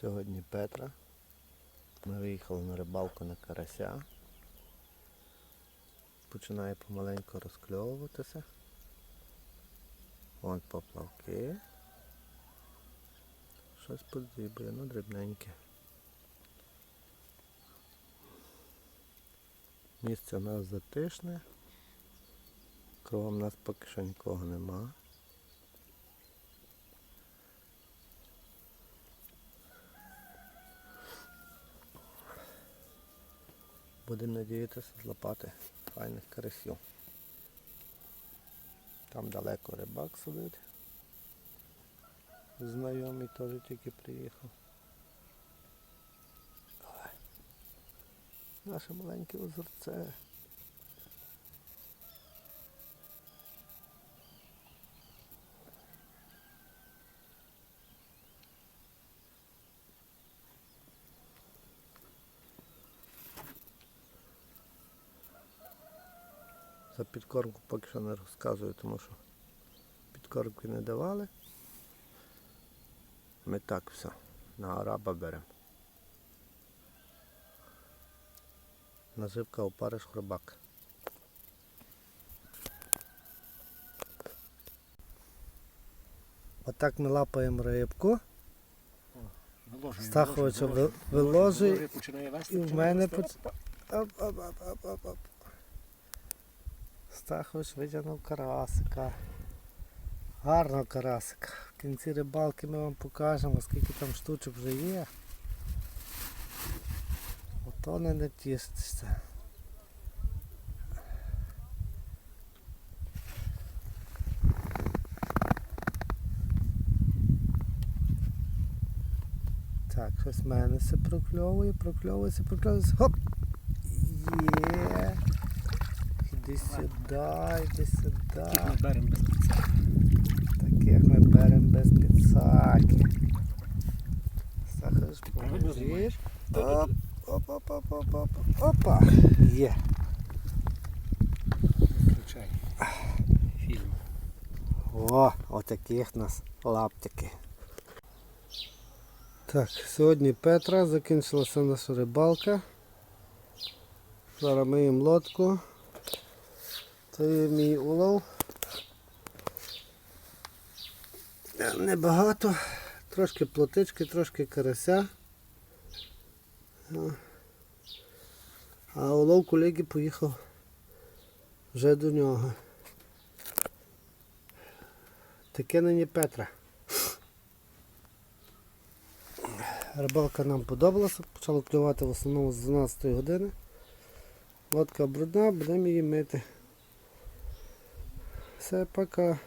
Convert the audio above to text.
Сьогодні Петра. Ми виїхали на рибалку на карася. Починає помаленьку розкльовуватися. Вон поплавки. Щось подзібує, ну дрібненьке. Місце у нас затишне. Кругом нас поки що нікого нема. Будемо надіятися злопати файних карасів. Там далеко рибак сидить. Знайомий теж тільки приїхав. Наше маленьке озерце. За підкормку поки що не розказую, тому що підкормки не давали. Ми так все, на араба беремо. Наживка опариш хробак. Отак ми лапаємо рибку. Виложує, Стаховича виложує, ви- виложує, виложує, починає вести, і в мене оп, оп, оп, оп, оп. Стахович витягнув карасика. Гарного карасика. В кінці рибалки ми вам покажемо, скільки там штучок вже є. Ото не не тішиться. Так, щось в мене все прокльовує, прокльовується, прокльовується. Хоп! Є. Іди сюди, іди сюди. Тільки ми беремо без кінця. Таких ми беремо без підсаки. Сахар знімаєш? Оп, оп, оп, оп, оп, оп. Опа. Є. Включай фільм. О, отаких нас лаптики. Так, сьогодні Петра, закінчилася наша рибалка. Зараз миємо лодку. Мій улов. Небагато, трошки плотички, трошки карася. А улов колеги поїхав вже до нього. Таке нині Петра. Рибалка нам подобалася, почала клювати в основному з 12 години. Лодка брудна, будемо її мити. Все, пока.